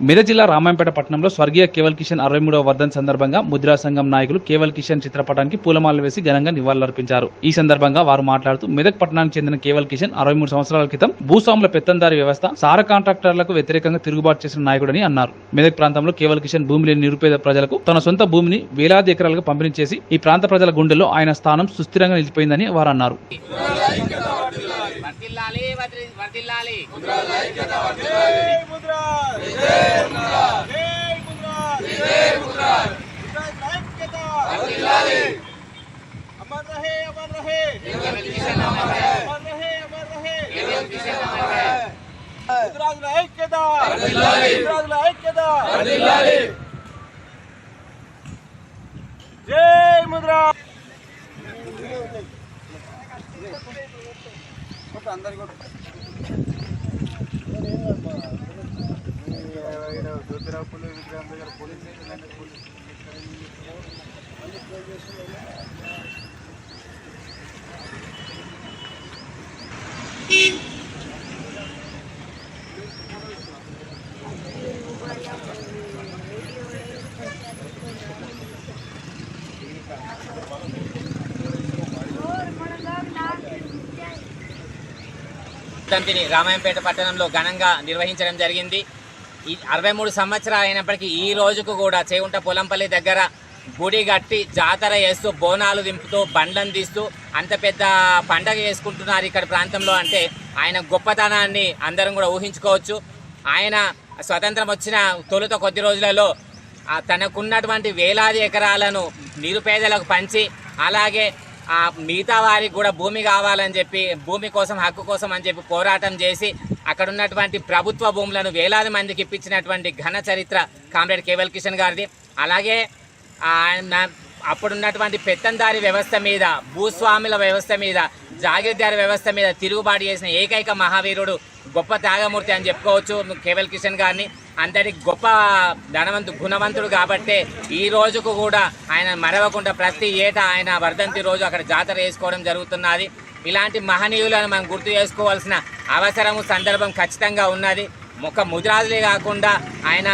మెదక్ జిల్లా రామాయంపేట పట్టణంలో స్వర్గీయ కేవల్ కిషన్ అరవై మూడవ వర్ధన్ సందర్భంగా ముద్రా సంఘం నాయకులు కేవల్ కిషన్ చిత్రపటానికి పూలమాలలు వేసి ఘనంగా నివాళులర్పించారు. ఈ సందర్భంగా వారు మాట్లాడుతూ మెదక్ పట్టణానికి చెందిన కేవల్ కిషన్ అరవై మూడు సంవత్సరాల క్రితం భూస్వాముల పెత్తందారి వ్యవస్థ సార కాంట్రాక్టర్లకు వ్యతిరేకంగా తిరుగుబాటు చేసిన నాయకుడని అన్నారు. మెదక్ ప్రాంతంలో కేవల్ కిషన్ భూమి లేని నిరుపేద ప్రజలకు తన సొంత భూమిని వేలాది ఎకరాలకు పంపిణీ చేసి ఈ ప్రాంత ప్రజల గుండెల్లో ఆయన స్థానం సుస్థిరంగా నిలిచిపోయిందని వారు అన్నారు. వర్దిల్లాలి వర్ది- వర్దిల్లాలి अमर रहे अमर रहे अमर रहे अमर रहे ముద్రాజుల ఐక్యత ముద్రాజుల ఐక్యత జై ముద్రా తంతిని రామాయంపేట పట్టణంలో ఘనంగా నిర్వహించడం జరిగింది. ఈ అరవై మూడు సంవత్సరాలు అయినప్పటికీ ఈ రోజుకు కూడా చేగుంట పొలంపల్లి దగ్గర గుడి కట్టి జాతర చేస్తూ బోనాలు దింపుతూ బండ్లను తీస్తూ అంత పెద్ద పండగ చేసుకుంటున్నారు ఇక్కడ ప్రాంతంలో అంటే ఆయన గొప్పతనాన్ని అందరం కూడా ఊహించుకోవచ్చు. ఆయన స్వతంత్రం వచ్చిన తొలుత కొద్ది రోజులలో తనకున్నటువంటి వేలాది ఎకరాలను నిరుపేదలకు పంచి అలాగే ఆ మిగతా వారికి కూడా భూమి కావాలని చెప్పి భూమి కోసం హక్కు కోసం అని చెప్పి పోరాటం చేసి అక్కడ ఉన్నటువంటి ప్రభుత్వ భూములను వేలాది మందికి ఇప్పించినటువంటి ఘన చరిత్ర కామ్రేడ్ కేవల్ కిషన్ గారిది. అలాగే ఆయన అప్పుడున్నటువంటి పెత్తందారి వ్యవస్థ మీద భూస్వాముల వ్యవస్థ మీద జాగీర్దారి వ్యవస్థ మీద తిరుగుబాటు చేసిన ఏకైక మహావీరుడు గొప్ప త్యాగమూర్తి అని చెప్పుకోవచ్చు కేవల్ కిషన్ గారిని. అంతటి గొప్ప ధనవంతు గుణవంతుడు కాబట్టే ఈ రోజుకు కూడా ఆయన మరవకుండా ప్రతి ఏటా ఆయన వర్ధంతి రోజు అక్కడ జాతర చేసుకోవడం జరుగుతున్నది. ఇలాంటి మహనీయులను మనం గుర్తు చేసుకోవాల్సిన అవసరము సందర్భం ఖచ్చితంగా ఉన్నది. ఒక ముద్రాజులే కాకుండా ఆయన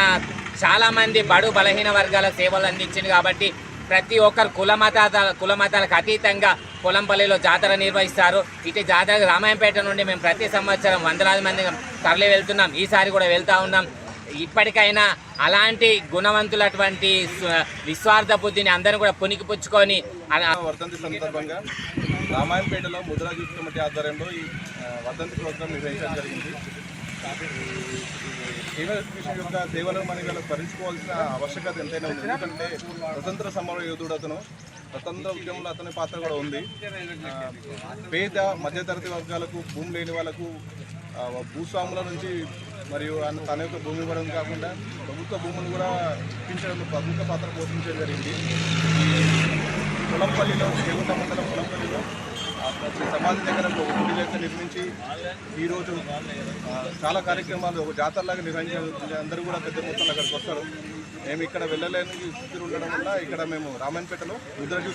చాలామంది బడు బలహీన వర్గాల సేవలు అందించింది కాబట్టి ప్రతి ఒక్కరు కుల మతాల అతీతంగా పొలంపల్లిలో జాతర నిర్వహిస్తారు. ఇటు జాతర రామాయంపేట నుండి మేము ప్రతి సంవత్సరం వందలాది మంది తరలి వెళ్తున్నాం. ఈసారి కూడా వెళ్తూ ఉన్నాం. ఇప్పటికైనా అలాంటి గుణవంతులటువంటి నిస్వార్థ బుద్ధిని అందరూ కూడా పుణికిపుచ్చుకొని వర్ధంతి సందర్భంగా రామాయంపేటలో ముద్రా యూత్ కమిటీ ఆధ్వర్యంలో ఈ వర్ధంతి ప్రోగ్రాం నిర్వహించడం జరిగింది. కేవల కృష్ణ యొక్క సేవలను మనం ఇవాళ స్మరించుకోవాల్సిన ఆవశ్యకత ఎంతైనా ఉంది. ఎందుకంటే స్వతంత్ర సమర యోధుడు అతను స్వతంత్ర ఉద్యమంలో అతని పాత్ర కూడా ఉంది. పేద మధ్యతరగతి వర్గాలకు భూమి లేని వాళ్ళకు భూస్వాముల నుంచి మరియు ఆయన తన యొక్క భూమి ఇవ్వడం కాకుండా ప్రభుత్వ భూములు కూడా ఇప్పించడంలో ప్రముఖ పాత్ర పోషించడం జరిగింది. పొలంపల్లిలో చేగుంట మండలం పొలంపల్లిలో సమాధి దగ్గర ఒక గుడి లెక్క నిర్మించి ఈరోజు చాలా కార్యక్రమాలు ఒక జాతరలాగా నిర్వహించే అందరూ కూడా పెద్ద మొత్తంలో అక్కడికి వస్తారు. మేము ఇక్కడ వెళ్ళలేని స్థితి ఉండడం వల్ల ఇక్కడ మేము రామాయణపేటలో ముద్ర